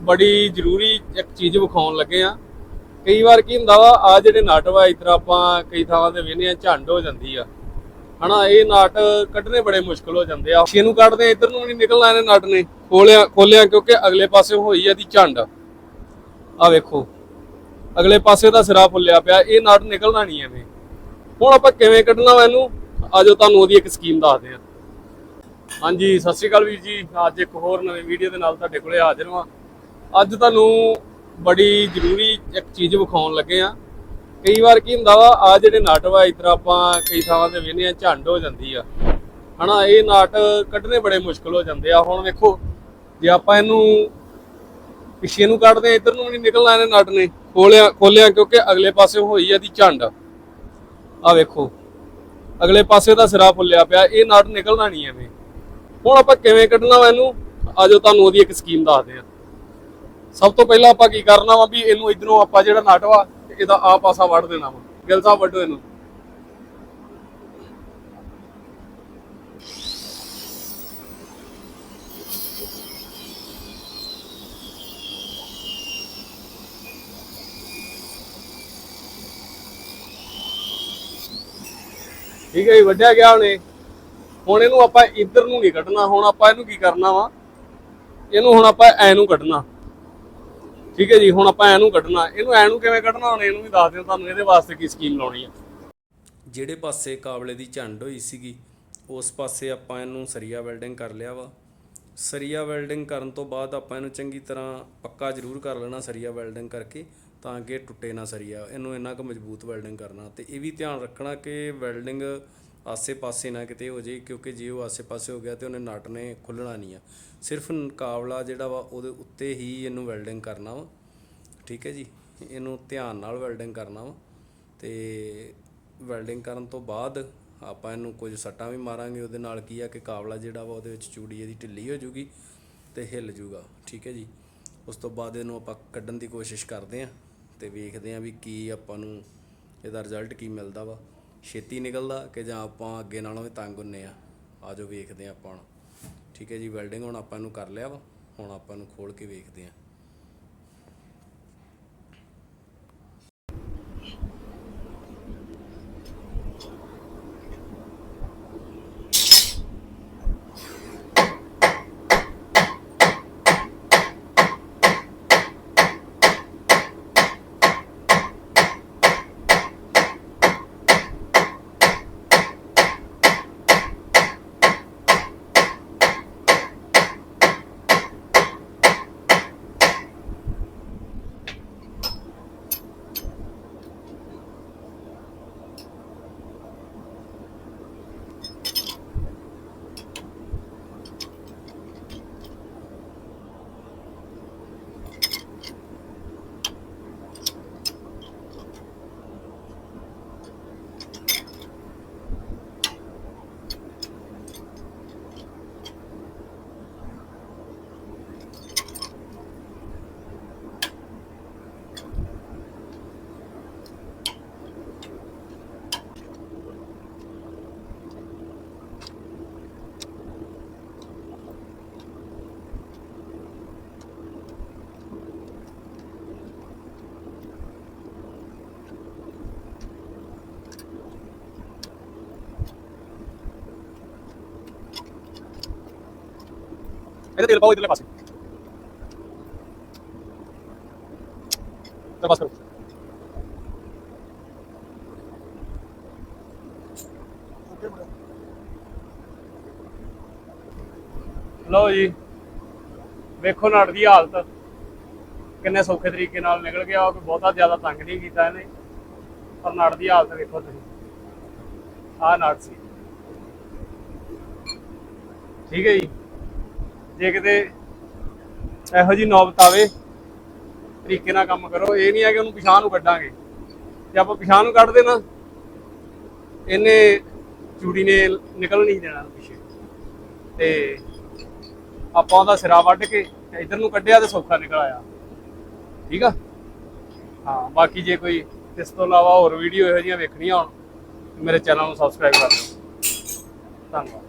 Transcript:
ਬੜੀ ਜ਼ਰੂਰੀ ਇੱਕ ਚੀਜ਼ ਵਿਖਾਉਣ ਲੱਗੇ ਆ। ਕਈ ਵਾਰ ਕੀ ਹੁੰਦਾ ਵਾ ਆ ਜਿਹੜੇ ਨਟ ਵਾ ਇਤਰਾ ਆਪਾਂ ਕਈ ਥਾਵਾਂ ਤੇ ਵੇਖਦੇ ਆ ਝੰਡ ਹੋ ਜਾਂਦੀ ਆ। ਹਨਾ ਇਹ ਨਟ ਕੱਢਣੇ ਬੜੇ ਮੁਸ਼ਕਲ ਹੋ ਜਾਂਦੇ ਆ। ਛੇ ਨੂੰ ਕੱਢਦੇ ਆ, ਇੱਧਰ ਨੂੰ ਨਹੀਂ ਨਿਕਲਣਾ ਇਹਨੇ ਨਟ ਨੇ। ਖੋਲਿਆ ਖੋਲਿਆ ਕਿਉਂਕਿ ਅਗਲੇ ਪਾਸੇ ਹੋਈ ਆ ਦੀ ਝੰਡ। ਆ ਵੇਖੋ ਅਗਲੇ ਪਾਸੇ ਦਾ ਸਿਰਾ ਫੁੱਲਿਆ ਪਿਆ ਇਹ ਨਟ ਨਿਕਲਣਾ ਨਹੀਂ ਐਵੇਂ। ਹੁਣ ਆਪਾਂ ਕਿਵੇਂ ਕੱਢਣਾ ਵਾ ਇਹਨੂੰ? ਆਜੋ ਤੁਹਾਨੂੰ ਉਹਦੀ ਇੱਕ ਸਕੀਮ ਦੱਸਦੇ ਆ ਹਾਂਜੀ ਸਤਿ ਸ਼੍ਰੀ ਅਕਾਲ ਵੀਰ ਜੀ। ਅੱਜ ਇੱਕ ਹੋਰ ਨਵੇਂ ਵੀਡੀਓ ਦੇ ਨਾਲ ਤੁਹਾਡੇ ਕੋਲੇ ਹਾਜ਼ਰ ਹਾਂ। ਅੱਜ ਤੁਹਾਨੂੰ ਬੜੀ ਜ਼ਰੂਰੀ ਇੱਕ ਚੀਜ਼ ਵਿਖਾਉਣ ਲੱਗੇ ਆ ਕਈ ਵਾਰ ਕੀ ਹੁੰਦਾ ਵਾ ਆ ਜਿਹੜੇ ਨਟ ਵਾ ਇਤਰਾ ਆਪਾਂ ਕਈ ਥਾਵਾਂ ਤੇ ਵੇਖਦੇ ਆ ਝੰਡ ਹੋ ਜਾਂਦੀ ਆ। ਹਨਾ, ਇਹ ਨਾਟ ਕੱਢਣੇ ਬੜੇ ਮੁਸ਼ਕਲ ਹੋ ਜਾਂਦੇ ਆ। ਹੁਣ ਵੇਖੋ, ਜੇ ਆਪਾਂ ਇਹਨੂੰ ਪਿੱਛੇ ਨੂੰ ਕੱਢਦੇ ਆ ਇੱਧਰ ਨੂੰ ਨਹੀਂ ਨਿਕਲਣਾ ਇਹਨੇ ਨਟ ਨੇ, ਖੋਲਿਆ ਖੋਲਿਆ, ਕਿਉਂਕਿ ਅਗਲੇ ਪਾਸੇ ਹੋਈ ਆ ਦੀ ਝੰਡ। ਆ ਵੇਖੋ, ਅਗਲੇ ਪਾਸੇ ਦਾ ਸਿਰਾ ਫੁੱਲਿਆ ਪਿਆ, ਇਹ ਨਟ ਨਿਕਲਣਾ ਨਹੀਂ ਐਵੇਂ। ਹੁਣ ਆਪਾਂ ਕਿਵੇਂ ਕੱਢਣਾ ਵਾ ਇਹਨੂੰ? ਆਜੋ ਤੁਹਾਨੂੰ ਉਹਦੀ ਇੱਕ ਸਕੀਮ ਦੱਸਦੇ ਆ ਸਭ ਤੋਂ ਪਹਿਲਾਂ ਆਪਾਂ ਕੀ ਕਰਨਾ ਵਾ ਵੀ ਇਹਨੂੰ ਇਧਰੋਂ ਆਪਾਂ ਜਿਹੜਾ ਨਟ ਵਾ ਇਹਦਾ ਆ ਪਾਸਾ ਵੱਢ ਦੇਣਾ ਵਾ। ਗਿਲ ਸਾਹਿਬ ਵੱਢੋ ਇਹਨੂੰ। ਠੀਕ ਹੈ ਜੀ, ਵੱਢਿਆ ਗਿਆ ਹੁਣੇ। ਹੁਣ ਇਹਨੂੰ ਆਪਾਂ ਇੱਧਰ ਨੂੰ ਨਹੀਂ ਕੱਢਣਾ, ਹੁਣ ਆਪਾਂ ਇਹਨੂੰ ਕੀ ਕਰਨਾ ਵਾ? ਇਹਨੂੰ ਹੁਣ ਆਪਾਂ ਐ ਨੂੰ ਕੱਢਣਾ। ਠੀਕ ਹੈ ਜੀ, ਹੁਣ ਆਪਾਂ ਐ ਕੱਢਣਾ। ਇਹਨੂੰ ਐ ਨੂੰ ਕਿਵੇਂ ਕੱਢਣਾ, ਹੁਣ ਇਹਨੂੰ ਵੀ ਦੱਸ ਦਿਓ ਤੁਹਾਨੂੰ, ਇਹਦੇ ਵਾਸਤੇ ਕੀ ਸਕੀਮ ਲਾਉਣੀ ਆ। ਜਿਹੜੇ ਪਾਸੇ ਕਾਬਲੇ ਦੀ ਝੰਡ ਹੋਈ ਸੀਗੀ, ਉਸ ਪਾਸੇ ਆਪਾਂ ਇਹਨੂੰ ਸਰੀਆ ਵੈਲਡਿੰਗ ਕਰ ਲਿਆ ਵਾ। ਸਰੀਆ ਵੈਲਡਿੰਗ ਕਰਨ ਤੋਂ ਬਾਅਦ ਆਪਾਂ ਇਹਨੂੰ ਚੰਗੀ ਤਰ੍ਹਾਂ ਪੱਕਾ ਜ਼ਰੂਰ ਕਰ ਲੈਣਾ ਸਰੀਆ ਵੈਲਡਿੰਗ ਕਰਕੇ, ਤਾਂ ਕਿ ਟੁੱਟੇ ਨਾ ਸਰੀਆ। ਇਹਨੂੰ ਇੰਨਾ ਕੁ ਮਜ਼ਬੂਤ ਵੈਲਡਿੰਗ ਕਰਨਾ। ਤੇ ਇਹ ਵੀ ਧਿਆਨ ਰੱਖਣਾ ਕਿ ਵੈਲਡਿੰਗ ਆਸੇ-ਪਾਸੇ ਨਾ ਕਿਤੇ ਹੋ ਜੇ, ਕਿਉਂਕਿ ਜੇ ਉਹ ਆਸੇ-ਪਾਸੇ ਹੋ ਗਿਆ ਤੇ ਉਹਨੇ ਨਟ ਨੇ ਖੁੱਲਣਾ ਨਹੀਂ ਆ। ਸਿਰਫ ਕਾਵਲਾ ਜਿਹੜਾ ਵਾ, ਉਹਦੇ ਉੱਤੇ ਹੀ ਇਹਨੂੰ ਵੈਲਡਿੰਗ ਕਰਨਾ ਵਾ। ਠੀਕ ਹੈ ਜੀ? ਇਹਨੂੰ ਧਿਆਨ ਨਾਲ ਵੈਲਡਿੰਗ ਕਰਨਾ ਵਾ। ਤੇ ਵੈਲਡਿੰਗ ਕਰਨ ਤੋਂ ਬਾਅਦ ਆਪਾਂ ਇਹਨੂੰ ਕੁਝ ਸੱਟਾਂ ਵੀ ਮਾਰਾਂਗੇ। ਉਹਦੇ ਨਾਲ ਕੀ ਆ ਕਿ ਕਾਬਲਾ ਜਿਹੜਾ ਵਾ, ਉਹਦੇ ਵਿੱਚ ਚੂੜੀ ਇਹਦੀ ਢਿੱਲੀ ਹੋ ਜੂਗੀ ਤੇ ਹਿੱਲ ਜੂਗਾ। ਠੀਕ ਹੈ ਜੀ? ਉਸ ਤੋਂ ਬਾਅਦ ਇਹਨੂੰ ਆਪਾਂ ਕੱਢਣ ਦੀ ਕੋਸ਼ਿਸ਼ ਕਰਦੇ ਆਂ ਤੇ ਵੇਖਦੇ ਆਂ ਵੀ ਕੀ ਆਪਾਂ ਨੂੰ ਇਹਦਾ ਰਿਜ਼ਲਟ ਕੀ ਮਿਲਦਾ ਵਾ। ਛੇਤੀ ਨਿਕਲਦਾ ਕਿ ਜਾਂ ਆਪਾਂ ਅੱਗੇ ਨਾਲੋਂ ਵੀ ਤੰਗ ਹੁੰਨੇ ਆ। ਆਜੋ ਵੇਖਦੇ ਆਂ ਆਪਾਂ ਹੁਣ। ਠੀਕ ਹੈ ਜੀ ਵੈਲਡਿੰਗ ਹੁਣ ਆਪਾਂ ਇਹਨੂੰ ਕਰ ਲਿਆ ਵਾ। ਹੁਣ ਆਪਾਂ ਇਹਨੂੰ ਖੋਲ ਕੇ ਵੇਖਦੇ ਆਂ ਇਹਦੇ ਤੇਲ ਪਾਓ ਇਧਰਲੇ ਪਾਸੇ ਤਾਂ ਬਸ ਕਰੋ ਲਓ ਜੀ। ਵੇਖੋ ਨਟ ਦੀ ਹਾਲਤ। ਕਿੰਨੇ ਸੌਖੇ ਤਰੀਕੇ ਨਾਲ ਨਿਕਲ ਗਿਆ। ਕੋਈ ਬਹੁਤਾ ਜ਼ਿਆਦਾ ਤੰਗ ਨਹੀਂ ਕੀਤਾ ਇਹਨੇ। ਪਰ ਨਟ ਦੀ ਹਾਲਤ ਵੇਖੋ ਤੁਸੀਂ। ਆਹ ਨਟ ਸੀ। ਠੀਕ ਹੈ ਜੀ। ਜੇ ਕਿਤੇ ਇਹੋ ਜੀ ਨੌਬਤ ਆਵੇ, ਤਰੀਕੇ ਨਾਲ ਕੰਮ ਕਰੋ। ਇਹ ਨਹੀਂ ਹੈ ਕਿ ਉਹਨੂੰ ਪਿਛਾਂ ਨੂੰ ਕੱਢਾਂਗੇ। ਜੇ ਆਪਾਂ ਪਿਛਾਂ ਨੂੰ ਕੱਢਦੇ ਨਾ, ਇਹਨੇ ਚੂੜੀ ਨੇ ਨਿਕਲ ਨਹੀਂ ਦੇਣਾ ਪਿੱਛੇ। ਤੇ ਆਪਾਂ ਉਹਦਾ ਸਿਰਾ ਵੱਢ ਕੇ ਇਧਰ ਨੂੰ ਕੱਢਿਆ ਤੇ ਸੌਖਾ ਨਿਕਲ ਆਇਆ। ਠੀਕ ਆ? ਹਾਂ, ਬਾਕੀ ਜੇ ਕੋਈ ਇਸ ਤੋਂ ਇਲਾਵਾ ਹੋਰ ਵੀਡੀਓ ਇਹੋ ਜਿਹੀਆਂ ਵੇਖਣੀਆਂ ਹੋਣ, ਮੇਰੇ ਚੈਨਲ ਨੂੰ ਸਬਸਕ੍ਰਾਈਬ ਕਰ ਦਿਓ। ਧੰਨਵਾਦ।